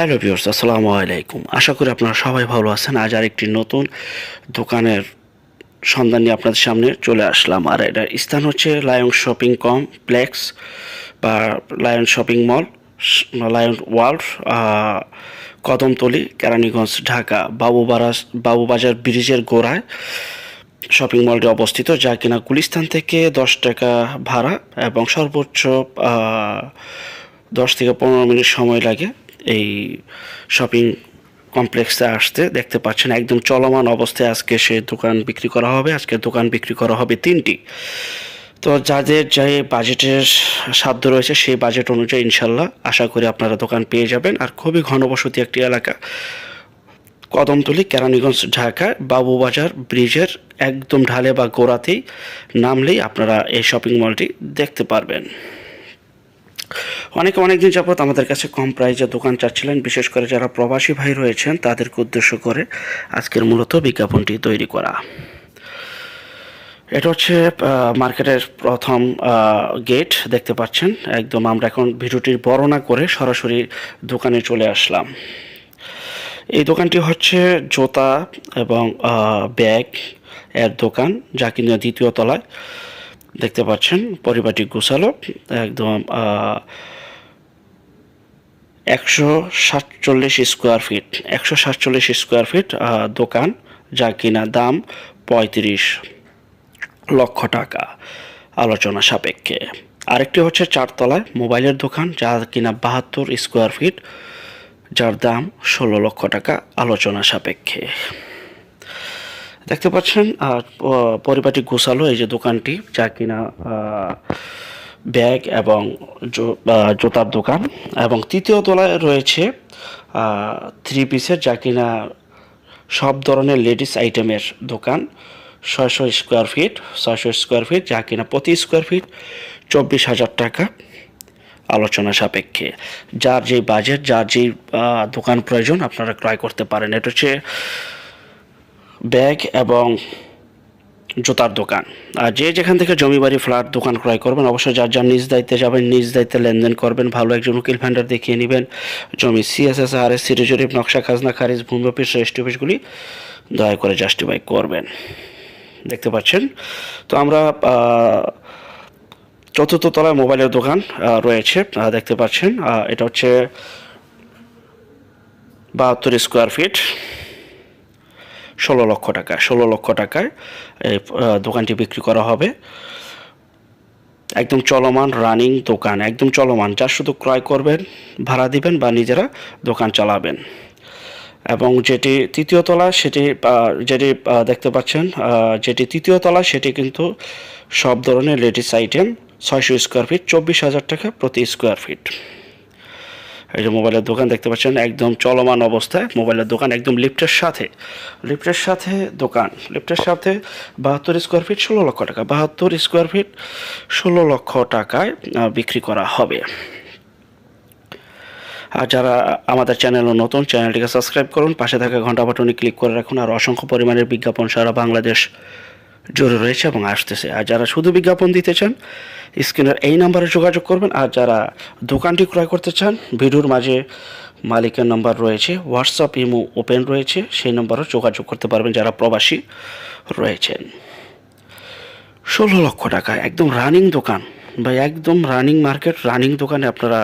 Hello viewers আসসালামু আলাইকুম। আশা করি আপনারা সবাই ভালো আছেন। আজ আর একটি নতুন দোকানের সন্ধান নিয়ে আপনাদের সামনে চলে আসলাম। আর এটার স্থান হচ্ছে লায়ন শপিং কমপ্লেক্স বা Lion shopping mall Lion world Kadamtali, Keraniganj, Dhaka, বাবুবারাস, Babubazar ব্রিজের গোড়ায় শপিং মলটি অবস্থিত, যা কিনা গুলিস্তান থেকে দশ টাকা ভাড়া এবং সর্বোচ্চ দশ থেকে পনেরো মিনিট সময় লাগে। এই শপিং কমপ্লেক্সে আসতে দেখতে পাচ্ছেন একদম চলমান অবস্থায় আজকে সে দোকান বিক্রি করা হবে। আজকে দোকান বিক্রি করা হবে তিনটি। তো যাদের যে বাজেটের সাধ্য রয়েছে সেই বাজেট অনুযায়ী ইনশাল্লাহ আশা করি আপনারা দোকান পেয়ে যাবেন। আর খুবই ঘনবসতি একটি এলাকা। কদমতলি, কেরানীগঞ্জ, ঢাকা, বাবুবাজার ব্রিজের একদম ঢালে বা গোড়াতেই নামলেই আপনারা এই শপিং মলটি দেখতে পারবেন। অনেকে অনেকদিন যাবত আমাদের কাছে কম প্রাইজে দোকান চাচ্ছিলেন, বিশেষ করে যারা প্রবাসী ভাই রয়েছেন তাদেরকে উদ্দেশ্য করে আজকের মূলত বিজ্ঞাপনটি তৈরি করা। এটা হচ্ছে মার্কেটের প্রথম গেট দেখতে পাচ্ছেন। একদম আমরা এখন ভিডিওটির বর্ণনা করে সরাসরি দোকানে চলে আসলাম। এই দোকানটি হচ্ছে জুতা এবং ব্যাগ এর দোকান, যা কিনা দ্বিতীয় তলায়। দেখতে পাচ্ছেন, পরিবারটি গোছালো, একদম একশো সাতচল্লিশ স্কোয়ার ফিট। একশো সাতচল্লিশ স্কোয়ার ফিট দোকান যা কিনা দাম পঁয়ত্রিশ লক্ষ টাকা। আলোচনা সাপেক্ষে। আরেকটি হচ্ছে চারতলায় মোবাইলের দোকান যা কিনা বাহাত্তর স্কোয়ার ফিট, যার দাম ষোলো লক্ষ টাকা। আলোচনা সাপেক্ষে। দেখতে পাচ্ছেন পরিপাটি গোছালো এই যে দোকানটি যা কিনা ব্যাগ এবং জুতার দোকান। এবং তৃতীয় তলায় রয়েছে থ্রি পিসের যা কিনা সব ধরনের লেডিস আইটেমের দোকান। ছয়শো স্কোয়ার ফিট ছয়শো স্কোয়ার ফিট যা কিনা প্রতি স্কোয়ার ফিট চব্বিশ হাজার টাকা আলোচনা সাপেক্ষে। যার যেই বাজেট যার যেই দোকান প্রয়োজন, আপনারা ক্রয় করতে পারেন। এটা হচ্ছে ব্যাগ এবং জুতার দোকান। আর যে যেখান থেকে জমি বাড়ি, ফ্ল্যাট, দোকান ক্রয় করবেন, অবশ্যই যার যার নিজ দায়িত্বে যাবেন, নিজ দায়িত্বে লেনদেন করবেন, ভালো একজন উকিল ভ্যান্ডার দেখিয়ে নেবেন। জমি সিএসএস আর এস সিটি জরিপ, নকশা, খাজনা, খারিজ, ভূমি অফিস, রেজিস্ট্রি অফিসগুলি দয়া করে জাস্টিফাই করবেন। দেখতে পাচ্ছেন? তো আমরা চতুর্থ তলায় মোবাইলের দোকান রয়েছে। দেখতে পাচ্ছেন এটা হচ্ছে বাহাত্তর স্কোয়ার ফিট ষোলো লক্ষ টাকা, ষোলো লক্ষ টাকায় এই দোকানটি বিক্রি করা হবে। একদম চলমান রানিং দোকান, একদম চলমান, যা শুধু ক্রয় করবেন, ভাড়া দিবেন বা নিজেরা দোকান চালাবেন। এবং যেটি তৃতীয় তলা, সেটি যেটি দেখতে পাচ্ছেন যেটি তৃতীয় তলা, সেটি কিন্তু সব ধরনের লেডিস আইটেম, ছয়শো স্কোয়ার ফিট, চব্বিশ হাজার টাকা প্রতি স্কোয়ার ফিট। এই যে মোবাইলের দোকান দেখতে পাচ্ছেন, একদম চলমান অবস্থায় মোবাইলের দোকান, একদম লিফটের সাথে। লিফটের সাথে দোকান, লিফটের সাথে বাহাত্তর স্কোয়ার ফিট ষোলো লক্ষ টাকা, বাহাত্তর স্কোয়ার ফিট ষোলো লক্ষ টাকায় বিক্রি করা হবে। আর যারা আমাদের চ্যানেলও নতুন, চ্যানেলটিকে সাবস্ক্রাইব করুন, পাশে থাকা ঘণ্টা বাটনে ক্লিক করে রাখুন, আর অসংখ্য পরিমাণের বিজ্ঞাপন সারা বাংলাদেশ জুড়ে রয়েছে এবং আসতেছে। আর যারা শুধু বিজ্ঞাপন দিতে চান, স্ক্রিনের এই নাম্বারে যোগাযোগ করবেন। আর যারা দোকানটি ক্রয় করতে চান, ভিডিওর মাঝে মালিকের নাম্বার রয়েছে হোয়াটসঅ্যাপ ইমো ওপেন রয়েছে, সেই নাম্বারও যোগাযোগ করতে পারবেন যারা প্রবাসী রয়েছেন। ষোলো লক্ষ টাকা, একদম রানিং দোকান। বা একদম রানিং মার্কেট রানিং দোকানে আপনারা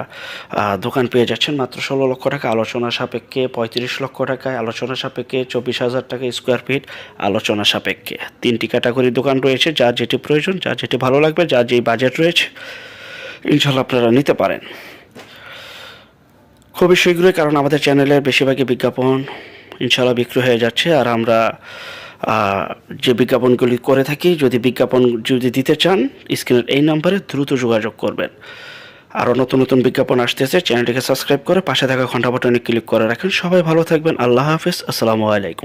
দোকান পেয়ে যাচ্ছেন। মাত্র ষোলো লক্ষ টাকা আলোচনা সাপেক্ষে, পঁয়ত্রিশ লক্ষ টাকায় আলোচনা সাপেক্ষে, চব্বিশ হাজার টাকা স্কোয়ার ফিট আলোচনা সাপেক্ষে। তিনটি ক্যাটাগরির দোকান রয়েছে, যার যেটি প্রয়োজন, যার যেটি ভালো লাগবে, যার যেই বাজেট রয়েছে ইনশাল্লাহ আপনারা নিতে পারেন। খুবই শীঘ্রই, কারণ আমাদের চ্যানেলের বেশিরভাগই বিজ্ঞাপন ইনশাল্লাহ বিক্রি হয়ে যাচ্ছে। আর আমরা যে বিজ্ঞাপনগুলি করে থাকি, যদি বিজ্ঞাপন যদি দিতে চান, স্ক্রিনের এই নাম্বারে দ্রুত যোগাযোগ করবেন। আরও নতুন নতুন বিজ্ঞাপন আসতেছে, চ্যানেলটিকে সাবস্ক্রাইব করে পাশে থাকা ঘণ্টা বাটনে ক্লিক করে রাখেন। সবাই ভালো থাকবেন, আল্লাহ হাফিজ, আসসালামু আলাইকুম।